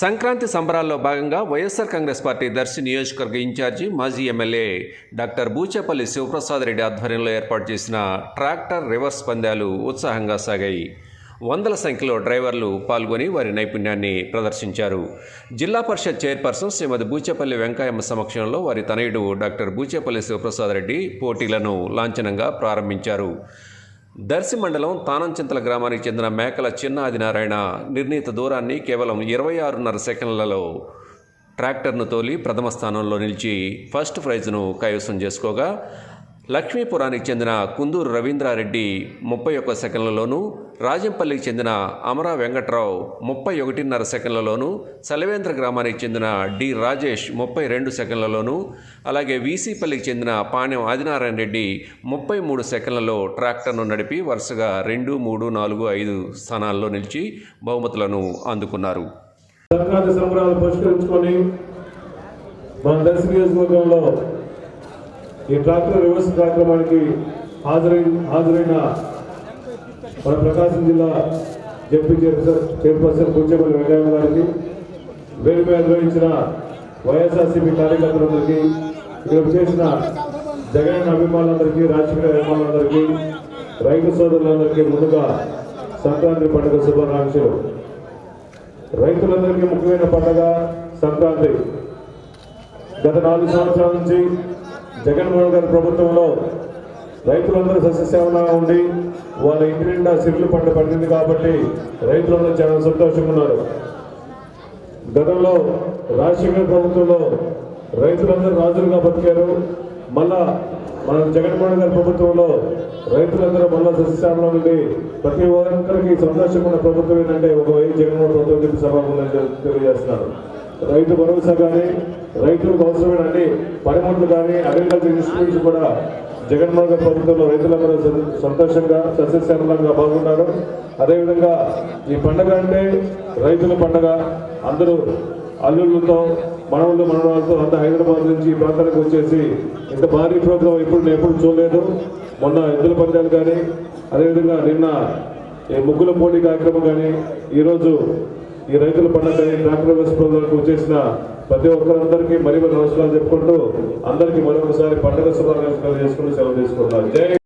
సంక్రాంతి సంబరాల్లో భాగంగా వైఎస్ఆర్ కాంగ్రెస్ పార్టీ దర్శి నియోజకవర్గ ఇన్ఛార్జి మాజీ ఎమ్మెల్యే డాక్టర్ బూచేపల్లి శివప్రసాద్ రెడ్డి ఆధ్వర్యంలో ఏర్పాటు చేసిన ట్రాక్టర్ రివర్స్ పందాలు ఉత్సాహంగా సాగాయి. వందల సంఖ్యలో డ్రైవర్లు పాల్గొని వారి నైపుణ్యాన్ని ప్రదర్శించారు. జిల్లా పరిషత్ చైర్పర్సన్ శ్రీమతి బూచేపల్లి వెంకయ్యమ్మ సమక్షంలో వారి తనయుడు డాక్టర్ బూచేపల్లి శివప్రసాద్ రెడ్డి పోటీలను లాంఛనంగా ప్రారంభించారు. దర్శి మండలం తానంచింతల గ్రామానికి చెందిన మేకల చిన్న ఆదినారాయణ నిర్ణీత దూరాన్ని కేవలం ఇరవై ఆరున్నర సెకండ్లలో ట్రాక్టర్ను తోలి ప్రథమ స్థానంలో నిలిచి ఫస్ట్ ప్రైజ్ను కైవసం చేసుకోగా లక్ష్మీపురానికి చెందిన కుందూరు రవీంద్రారెడ్డి ముప్పై ఒక్క సెకండ్లలోనూ రాజంపల్లికి చెందిన అమరా వెంకట్రావు ముప్పై ఒకటిన్నర సెకండ్లలోనూ సలవేంద్ర గ్రామానికి చెందిన డి రాజేష్ ముప్పై రెండు సెకండ్లలోనూ అలాగే వీసీపల్లికి చెందిన పాణ్యం ఆదినారాయణ రెడ్డి ముప్పై మూడు సెకండ్లలో ట్రాక్టర్ను నడిపి వరుసగా రెండు మూడు నాలుగు ఐదు స్థానాల్లో నిలిచి బహుమతులను అందుకున్నారు. సంబరాలు మన నియోజకవర్గంలో ఈ ట్రాక్టర్ రివర్స్ కార్యక్రమానికి హాజరై హాజరైన మన ప్రకాశం జిల్లా deputy chairperson chairperson Puchapalli Venkaiah గారికి వేదిక నిర్వహించిన వైఎస్ఆర్సీపీ కార్యకర్తలందరికీ ఇక్కడ చేసిన జగన్ అభిమానులందరికీ రాజకీయ అభిమానులందరికీ రైతు సోదరులందరికీ ముందుగా సంక్రాంతి పండుగ శుభాకాంక్షలు. రైతులందరికీ ముఖ్యమైన పండుగ సంక్రాంతి. గత నాలుగు సంవత్సరాల నుంచి జగన్మోహన్ గారి ప్రభుత్వంలో రైతులందరూ సస్యసేవనంగా ఉండి వాళ్ళ ఇంటి నిండా సిరులు పంట పండింది కాబట్టి రైతులందరూ చాలా సంతోషంగా ఉన్నారు. గతంలో రాజశేఖర ప్రభుత్వంలో రైతులందరూ రాజులుగా బతికారు. మళ్ళా మన జగన్మోహన్ గారి ప్రభుత్వంలో రైతులందరూ మళ్ళా సస్యశ్యామలో ఉండి ప్రతి ఒక్కరికి సంతోషంగా ఉన్న ప్రభుత్వం ఏంటంటే ఒక వైపు జగన్మోహన్ ప్రభుత్వం చెప్పి సభాములని తెలియజేస్తున్నారు. రైతు భరోసా కానీ రైతులకు అవసరమైన అన్ని పనిముట్లు కానీ అగ్రికల్చర్ ఇన్స్టిట్యూట్స్ కూడా జగన్మోహన్ గారి ప్రభుత్వంలో రైతులందరూ సంతోషంగా సస్యశ్యామలంగా బాగున్నారు అదేవిధంగా ఈ పండగ అంటే రైతుల పండగ అందరూ అల్లుళ్ళతో మనవళ్ళు మనవాళ్ళతో అంత హైదరాబాద్ నుంచి ఈ ప్రాంతానికి వచ్చేసి ఇంత భారీ ప్రోగ్రాం ఎప్పుడు నేను ఎప్పుడు చూడలేదు. మొన్న ఎద్దుల పందాలు కానీ అదేవిధంగా నిన్న ఈ ముగ్గుల పోటీ కార్యక్రమం కానీ ఈరోజు ఈ రైతుల పండుగ కానీ ట్రాక్టర్ బస్ ప్రోగ్రాంకి వచ్చేసిన ప్రతి ఒక్కరందరికీ మరి మరి నమస్కారాలు చెప్పుకుంటూ అందరికీ మరొకసారి పండుగ శుభాకాంక్షలు చేసుకుంటూ సెలవు తీసుకుంటున్నాను. జై